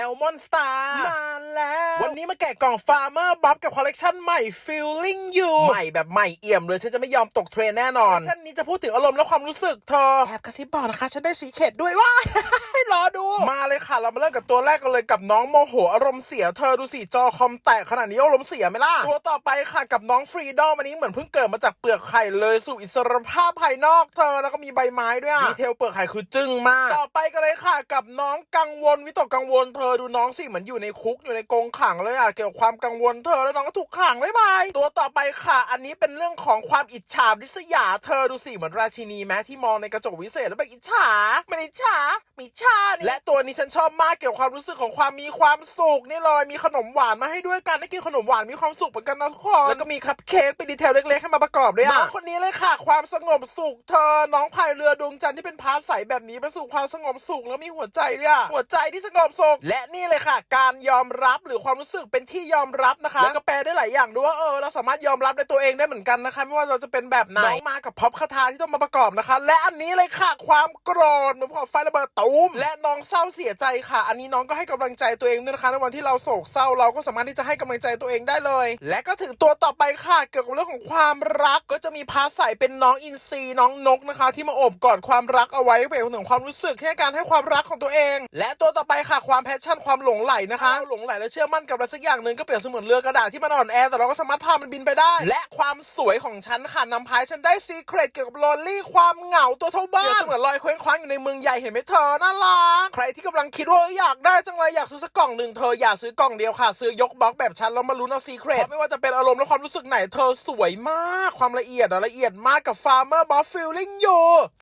อลมอนสตาร์ มาแล้ว วันนี้มาแกะกล่อง Farmer Bob กับคอลเลกชันใหม่ Feeling You ใหม่แบบใหม่เอี่ยมเลย ฉันจะไม่ยอมตกเทรนแน่นอนคอลเลกชันนี้จะพูดถึงอารมณ์และความรู้สึกเธอแอบกระซิบบอกนะคะ ฉันได้สีเข็ดด้วยว้ายให้รอดู มาเลยค่ะ เรามาเริ่มกับตัวแรกกันเลยกับน้องโมโหอารมณ์เสียเธอดูสิจอคอมแตกขนาดนี้อารมณ์เสียไหมล่ะ ตัวต่อไปค่ะกับน้องฟรีดอมอันนี้เหมือนเพิ่งเกิดมาจากเปลือกไข่เลยสู่อิสรภาพภายนอกเธอแล้วก็มีใบไม้ด้วยอะดีเทลเปลือกไข่คือจึ้งมาก ต่อไปกันเลยค่ะ กับน้องกังวลวิตกกังวลเธอดูน้องสิเหมือนอยู่ในคุกอยู่ในกรงขังเลยอะเกี่ยวกับความกังวลเธอแล้วน้องก็ถูกขังบ๊ายบายตัวต่อไปค่ะ อันนี้เป็นเรื่องของความอิจฉาริษยาเธอดูสิเหมือนราชินีแม้ที่มองในกระจกวิเศษแล้วแบบอิจฉาไม่อิจฉามีชานี่และตัวนี้ฉันชอบมากเกี่ยวกับความรู้สึกของความมีความสุขนี่เลยมีขนมหวานมาให้ด้วยกันได้กินขนมหวานมีความสุขเหมือนกันนะทุกคนแล้วก็มีคัพเค้กเป็นดีเทลเล็กๆให้มาประกอบด้วยอะคนนี้เลยค่ะ ความสงบสุขเธอน้องพายเรือดวงจันทร์ที่เป็นพาใสแบบนี้ไปสู่ความสงบสุขแล้วมีหัวใจด้วยอะหัวใจที่สงบสุขและนี่เลยค่ะ การยอมรับ หรือความรู้สึกเป็นที่ยอมรับนะคะแล้วก็แปลได้หลายอย่างด้วยว่าเออเราสามารถยอมรับในตัวเองได้เหมือนกันนะคะ ไม่ว่าเราจะเป็นแบบไหนน้องมากับพ็อปคาถาที่ต้องมาประกอบนะคะ และอันนี้เลยค่ะความโกรธเหมือนของไฟระเบิดตูมและน้องเศร้าเสียใจค่ะ อันนี้น้องก็ให้กำลังใจตัวเองด้วยนะคะในวันที่เราโศกเศร้าเราก็สามารถที่จะให้กำลังใจตัวเองได้เลย และก็ถึงตัวต่อไปค่ะเกี่ยวกับเรื่องของความรักก็จะมีพาร์ทใส่เป็นน้องอินทรีน้องนกนะคะ ที่มาโอบกอดความรักเอาไว้เปรียบถึงความรู้สึกให้การให้ความรักของตัวเอง และตัวต่อไปค่ะความแพชชั่นความหลงไหลนะคะหลงไหลและเชื่อมั่นกับอะไรสักอย่างหนึ่งก็เปรียบเสมือนเรือกระดาษที่มันอ่อนแอแต่เราก็สามารถพามันบินไปได้ และความสวยของฉันค่ะนำพายฉันได้ซีเครตเกี่ยวกับลอลี่ความเหงาตัวเท่าบ้านเปรียบเสมือนลอยเคว้งคว้างอยู่ในเมืองใหญ่เห็นไหมเธอน่ารักใครที่กำลังคิดว่าเอ้ยอยากได้จังเลยอยากซื้อสักกล่องหนึ่งเธออย่าซื้อกล่องเดียวค่ะ ซื้อยกบล็อกแบบฉันแล้วมาลุ้นเอาซีเครตไม่ว่าจะเป็นอารมณ์และความรู้สึกไหนเธอสวยมากความละเอียดอะละเอียดมากกับ Farmer Bob Feeling You